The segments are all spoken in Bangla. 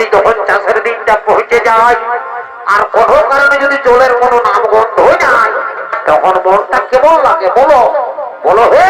তারপরেই তখন চাষের দিনটা পৌঁছে যায়, আর কোনো কারণে যদি জলের কোনো নাম গন্ধ যায়, তখন মনটা কেমন লাগে বলো? বলো হে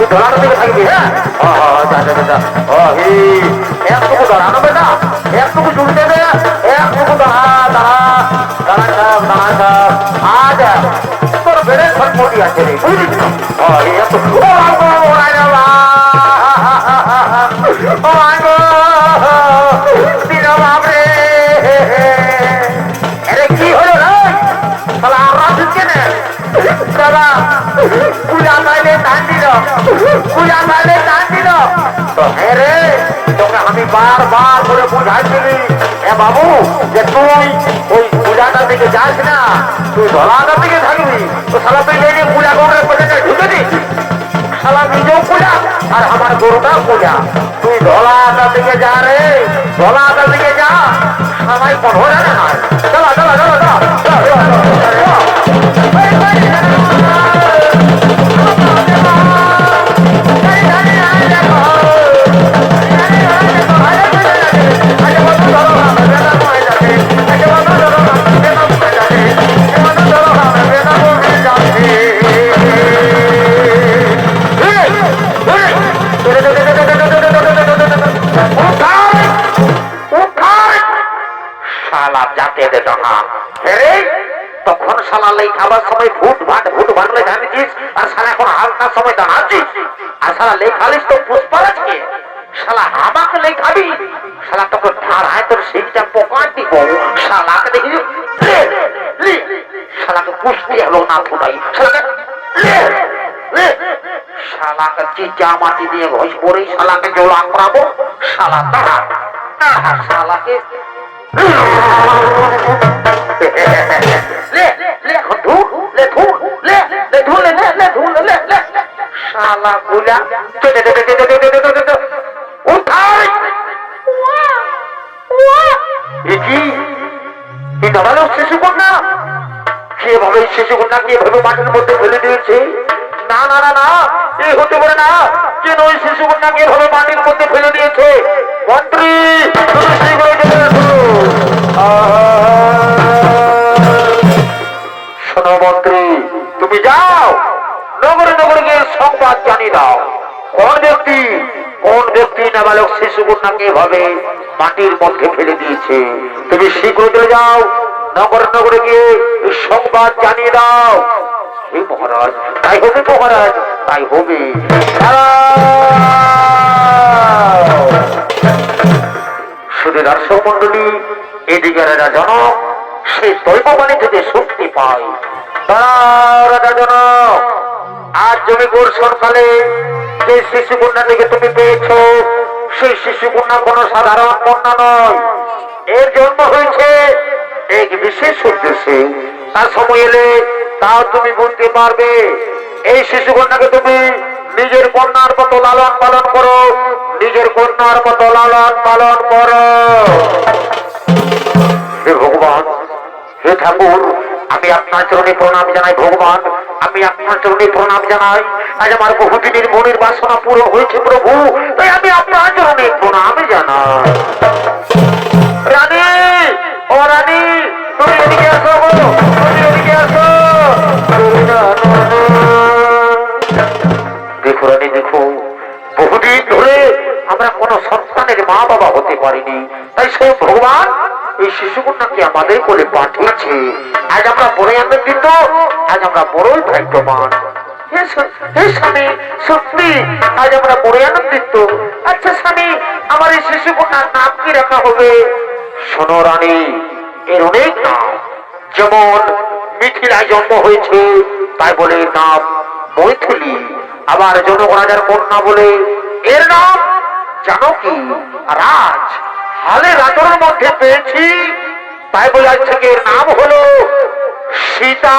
তুই ধরাটা দেখে থাকবি হ্যাঁ? ও যা যা যা ও হি একটুকু ধরানো বেটা? একটুকু জুড়তে দে একটুকু দাঁড়া দাঁড়া দাঁড়া সাহেব দাঁড়া সাহেব আজ তোর বেড়ে ছটমটি আছে রে, বুঝলি? ও হি, একটু ও আগো ও ও হচ্ছে না? দাদা পূজা পাইলে দান দিল হ্যাঁ রে তোকে আমি বারবার করে বুঝাইছিলি এ বাবু যে তুই ওই পূজাটার দিকে যাস না তুই ধলাটার দিকে থাকবি তো শালা তুই যে পূজা করে পেছনে ঢুকে দিস শালা আর আমার গরুটাও পূজা তুই ধলাটার দিকে যা রে ধলাটার দিকে যা সবাই পড়ো না চলো চলো চলো চলো সারায় তোর সেইটা পোকা দিব শালাকে দেখি শালাকে পুষতে হলো না ফুটাই শালাকে চিচা মাটি দিয়ে ঘষ পরে শালাকে জোলা করাবো শালা তারা শালাকে শালা গুলা উঠাই কীভাবে মাটির মধ্যে ফেলে দিয়েছে? না না না না, এ হতে পারে না। কেন ওই মাটির মধ্যে ফেলে দিয়েছে? মন্ত্রী, তুমি শোনো মন্ত্রী, তুমি যাও। নগরে নগরে গিয়ে সংবাদ জানিয়ে দাও। কোন ব্যক্তি কোন ব্যক্তি নাবালক শিশু কন্যাকে এভাবে মাটির মধ্যে ফেলে দিয়েছে। তুমি শীঘ্র চলে যাও। নগরে নগরে গিয়ে সংবাদ জানিয়ে দাও। মহারাজ, তাই হবে মহারাজ, তাই হবে। শুধু দর্শক মন্ডলী এদিকে রাজা জনক, সে দৈববাণী থেকে শক্তি পায়। রাজা জনক, আজ জমি গোর সরকালে যে শিশু কন্যা থেকে তুমি পেয়েছ সেই শিশু কন্যা কোনো সাধারণ কন্যা নয়। এর জন্ম হয়েছে এক বিশেষ উদ্দেশ্যে। তার সময় এলে তাও তুমি বুঝতে পারবে। এই শিশু কন্যাকে তুমি নিজের কন্যার মতো লালন পালন করো। নিজের কন্যার মতো লালন পালন করো। হে ভগবান, হে ঠাকুর, আমি আপনার চরণে প্রণাম জানাই, ভগবান। আমি আপনার চরণে প্রণাম জানাই। আজ আমার বহুদিনের মনের বাসনা পুরো হয়েছে, প্রভু। তাই আমি আপনার চরণে প্রণাম জানাই। দেখো রানী, দেখো, বহুদিন ধরে আমরা কোনো সন্তানের মা বাবা হতে পারিনি। তাই সেই ভগবান, এই শিশুকন্যাকে আমাদের কোলে পাঠিয়েছে আজ আমরা বড়ই আনন্দিত, আজ আমরা বড়ই ভাগ্যবান। আচ্ছা তাই বলে নাম মৈথিলি। আবার জনক রাজার কন্যা বলে? এর নাম জানো কি রাজ হালে রাজনের মধ্যে পেয়েছি তাই আজ থেকে এর নাম হলো সীতা।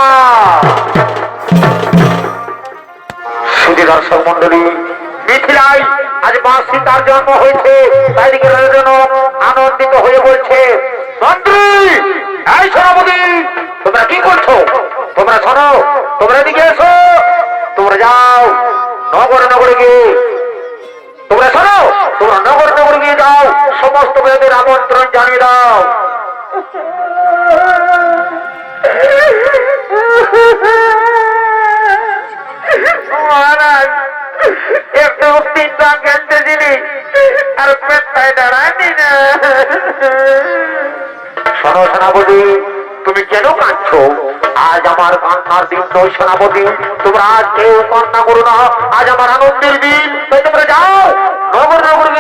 সুধী দর্শক মন্ডলী মিথিলায় আজ মা সীতার জন্ম হয়েছে। তাই দিকে জন্য আনন্দিত হয়ে বলছে মন্ত্রী এই সভাপতি তোমরা কি করছ? তোমরা শোনো তোমরা এদিকে এসো, তোমরা যাও, নগরে নগরে গিয়ে, তোমরা শোনো তোমরা নগর নগর গিয়ে যাও, সমস্ত মেয়েদের আমন্ত্রণ জানিয়ে দাও। তুমি কেন কাঁদছো? আজ আমার কান্নার দিন নয়, সেনাপতি। তোমরা আজ কেউ কান্না করো না। আজ আমার আনন্দের দিন। তোমরা যাও, নগর নগর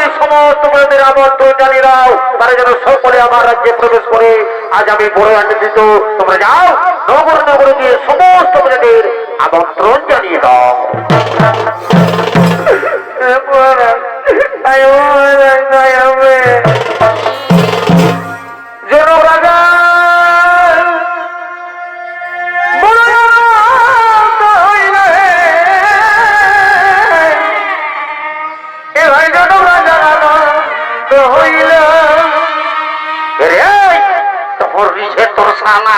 সমস্ত আমন্ত্রণ জানিয়ে দাও তারা যেন সকলে আমার রাজ্যে প্রবেশ করে। আজ আমি বড় আনন্দিত। তোমরা যাও, নগর নগর গিয়ে সমস্ত মেয়েদের আমন্ত্রণ জানিয়ে দাও। জনক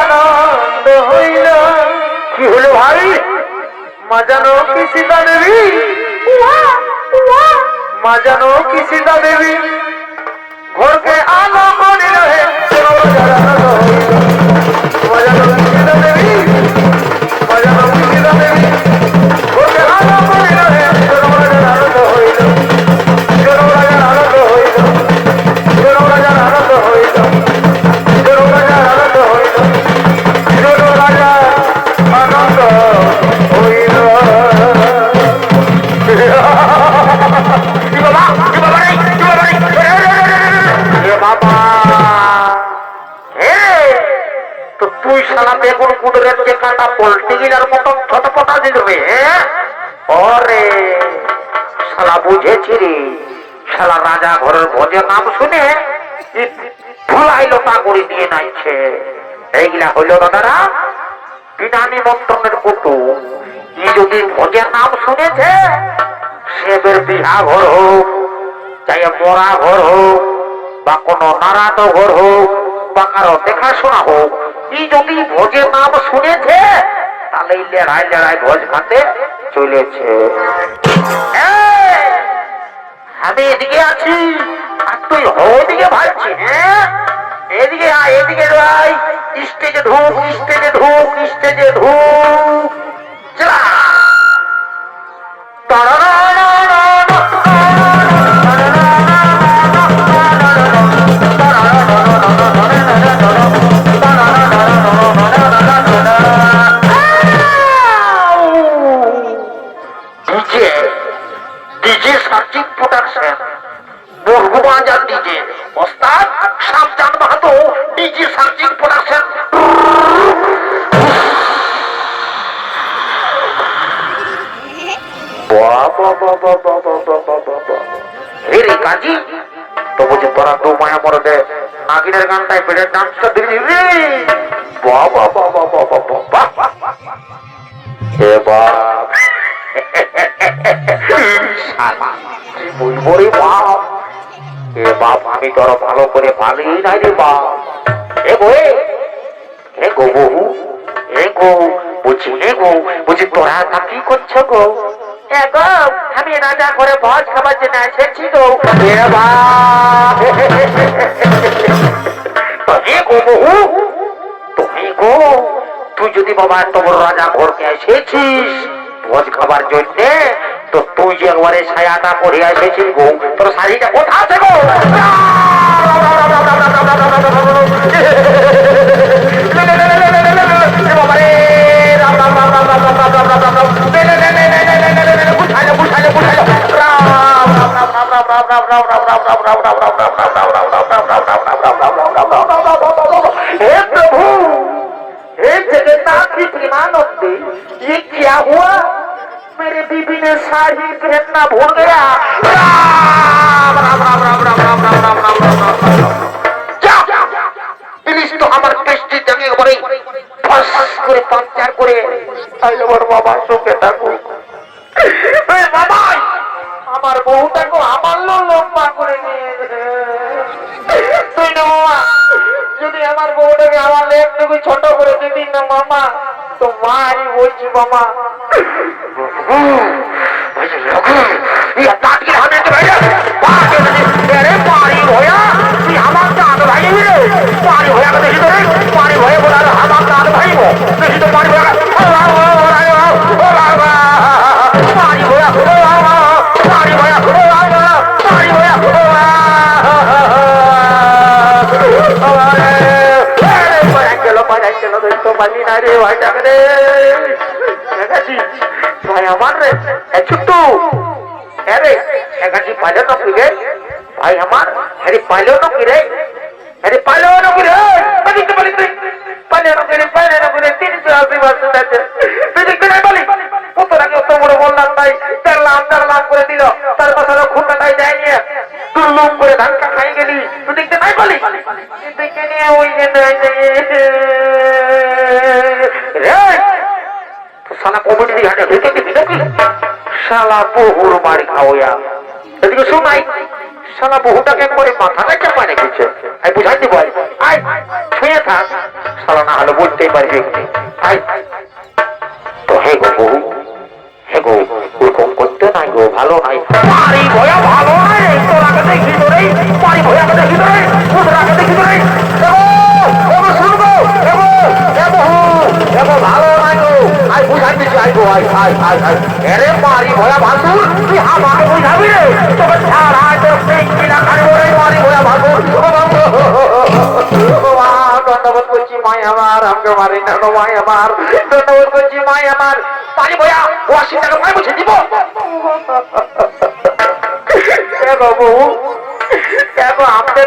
আনন্দ হইল। কি হলো ভাই? মাজানো কি সীতা দেবী মাজানো কি সীতা দেবী বেগুন কুদরের যে কাটা পল্টি গিলার মতন ছটপটা দেবে ওরে, শালা বুঝেছি রে। শালা রাজা ঘরের ভোজের নাম শুনে নাইছে। এইগুলা ই যদি ভোজের নাম শুনেছে ঘর হোক, চাই মরা ঘর হোক, বা কোন নারায়ণ ঘর হোক, বা কারও দেখাশোনা হোক ই যদি ভোজের নাম শুনেছে, তাহলে লেড়াই লেড়াই ভোজ খাতে চলেছে। আমি এদিকে আছি, আর তুই ওদিকে ভাবছি হ্যাঁ? এদিকে আয়, এদিকে ভাই স্টেজে ঢুক স্টেজে ঢুক স্টেজে ঢুক। চলা। বর্গবাজার ডিজে ওস্তাদ সাবধান মাহাতো ডিজে সার্চিং প্রোডাকশন বাপ এ বাপ আমি তোর ভালো করে পালি নাই রে বাপ। এ বই এ গো বহু এ গো বুঝি এ গো বুঝি তোরা তা কি করছ গো? এ গো আমি রাজা করে ভোজ খাবার জন্য এসেছি গো। এ বাপ এ গো বহু তুমি গো তুই যদি বাবা বড় রাজা ঘরকে এসেছিস ভোজ খাবার জন্য তো তুই যে একবারে ছায়াটা পরে এসেছিস গো তোর শাড়িটা কোথা আছে গো हे प्रभु हे जगन्नाथ जी प्रेमानंदी ये क्या हुआ মেরে বিপিনে শাহী ঘেন্না ভুল গয়া জিনিস তো আমার কৃষ্টি জানিয়ে পরে করে পাঞ্চার করে তাইলে বাবা বাবা আমার বউটাকে আমার লম্বা করে নিয়ে মামা যদি আমার বউটাকে আমার ছোট করে দিবি না মামা তো মারি বলছি মামা Oh! পাইলো না কি রে। আরে পাইলো না কি রে। বলি তো বলি তুই। পাইলো না কি রে পাইলো না কি রে তিনশো আশি বছর আছে তুই দেখতে নাই বলি কত আগে অত বড় বললাম তাই। চার লাখ চার লাখ করে দিল। তার কথা খুঁটাটাই দেয়নি তুই লুম করে ধাক্কা খাই গেলি। তুই নাই বলি দেখে নিয়ে ওই রে! শালা কমিটি ঘাটে ঢুকে দিবি নাকি? শালা বহুর বাড়ি খাওয়া। এদিকে শোনাই শালা বহুটাকে করে মাথাটা চাপা রেখেছে? আই বুঝাই দিব আই ছুঁয়ে থাক। শালা না হলে বলতেই পারবি আই তো হে গো বহু হে গো, ওরকম করতে নাই গো, ভালো নাই। বাড়ি ভয়া ভালো নাই তোরাকে দেখি তো রে বাড়ি ভয়াকে দেখি তো রে তোরাকে দেখি তো রে। এগো এগো, শুনব, এগো এগো। এত ভালো লাগো। আই বুঝাবি মারি ভয়া ভাসুর তুই রে? তোকে ভয়া ভাসুর। মাই আমার, আমাকে মারি না আমার। ধন্যবাদ করছি মাই আমার। পারি ভয়া, ও বুঝে দিব। কেন বউ আমাদের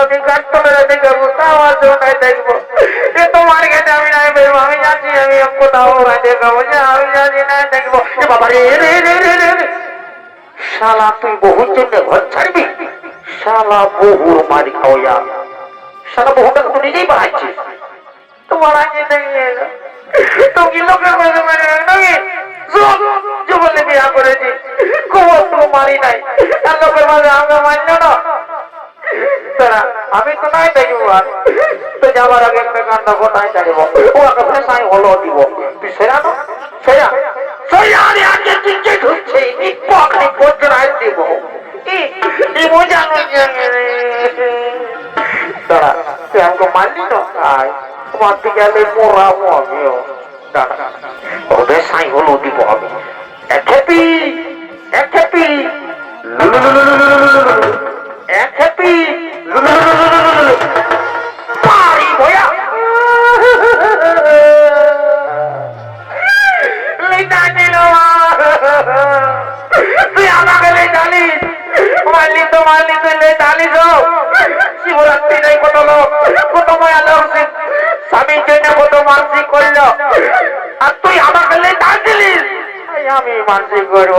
আমি দেখাবো তাও আর নাই দেখব। এ তোমার কাছে আমি নাই বেরবো আমি জানি, আমি কোথাও দেখাবো যে আমি জানি না দেখব। বাবা রে রে রে রে রে। শালা, তুই বহুর জন্য ঘর ছাড়বি? শালা, বহুর মারি খাওয়া শালা, বহুটা তো নিজেই বানাচ্ছিস। তোমার আগে দেখে। তুমি লোকের মাঝে মেরে নাকি জীবনে বিয়া করেছি। তো মারি নাই। আর লোকের মাঝে আমরা মান্য না। আমি তো নাই দেখব আর? তো যাবার আগে একটা কান্না চাইব ও আগে সাই হলো দিব। তুই সেরা না সেরা? সেরা আমি আগে তুই তোমার দিকে দাঁড়া ওদের সাই হলো দিব আমি। সেটি পারি ভয়া লিটা তুই আমাকে লেটালি মারলি তো, মারলি তুই লেটালি গো শিবরাত্রি নাই কত লোক, কত মায়া লোক স্বামীর জন্য কত মানসি করল। আর তুই আমাকে লেটাল দিলিস আমি মানসি করব।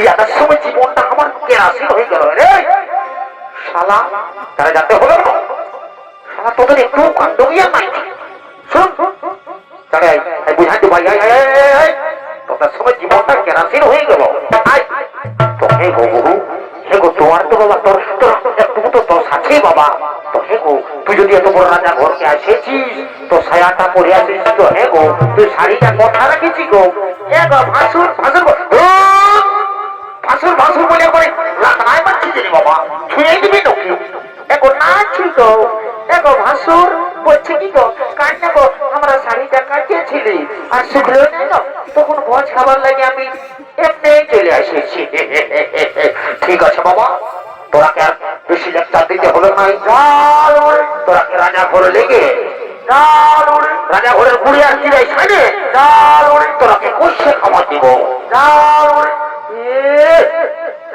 ইয়ার সময় জীবনটা হয়ে তোদের সময় জীবনটা কেরাসিন হয়ে গেল আয় তো হে গো বহু হে গো তোমার তো বাবা তোর তোর তো দোষ আছে বাবা। তো হে তুই যদি এত বড় রাজা ঘরকে আসেছিস তো ছায়াটা পরে আসিস তো হে গো তুই শাড়িটা কথা রাখিছি গো? এ গো ভাসুর ভাসুর ভাসুর ভাসুর বলে করে রাখায় পাচ্ছি বাবা ছুঁয়ে দিবি নাকি এখন না ঠিক দেখো ভাসুর বলছে কি গো কান্না গো আমরা শাড়িটা কাটিয়েছিলি আর শুধলো না গো তখন ভোজ খাবার লাগে আমি এমনি চলে এসেছি ঠিক আছে বাবা। তোরা কে আর বেশি লেকচার দিতে হলো নাই চল তোরা কে রাজা ঘরে লেগে রাজা ঘরের ঘুরে আর কিরাই ছাড়ে চল তোরা কে কষে খাবার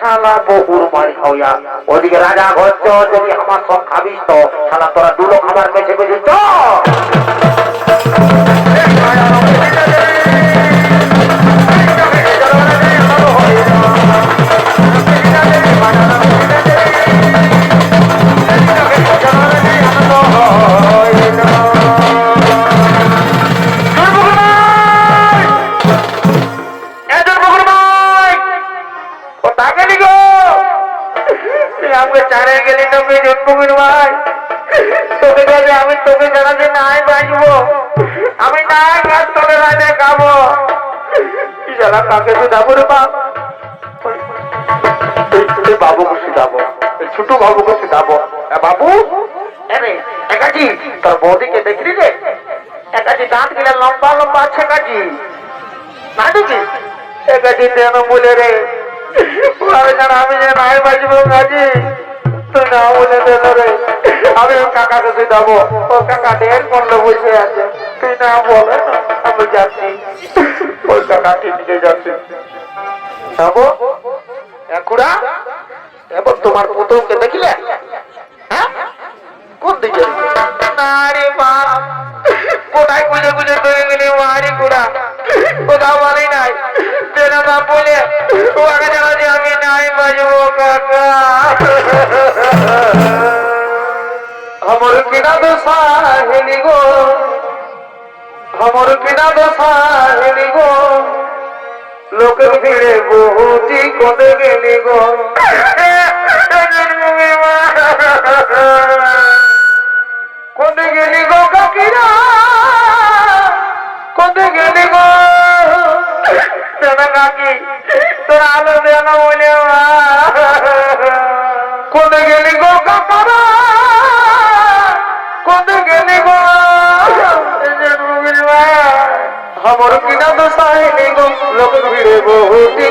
শালা বহুর মারি হইয়া ওদিকে রাজা ঘর চ, যদি আমার সব খাবিস তো। শালা তোরা দুলো খাবার বেছে বেছে চ কি জানা কাকে তো যাব রে বাপ। বাবুকে শুধাবো ছোট বাবুকে শুধাবো বাবু একাজি তোর বৌদিকে দেখলি রে? একাজি দাঁত গিলে লম্বা লম্বা আছে কাজি না দেখি? একাজি দেন বলে রে। আরে জানা, আমি যে নাই বাঁচবো কাজি তুই না শুধাবো ও কাকা ঢের বসে আছে। তুই না বলে আমি যাচ্ছি। দিকে যাচ্ছি। যাব? একুড়া এবার তোমার পুতুলকে দেখিলে? হ্যাঁ? কোন দিকে? আরে বাপ কোথায় মারি কুড়া কোথাও বলে নাই। বাপ বলে ওকে জানা যে আমি নাই বাজবো কাকা। আমার কিনা দোষা হেলি গো আমার কিনা দোষা হেলি গো লোকের ভিড়ে বহুতি কদে গেলি গো কদে গেলি গো কাকিরা কদে গেলি গো কাকি তোর আলো দেন বলে কদে লোক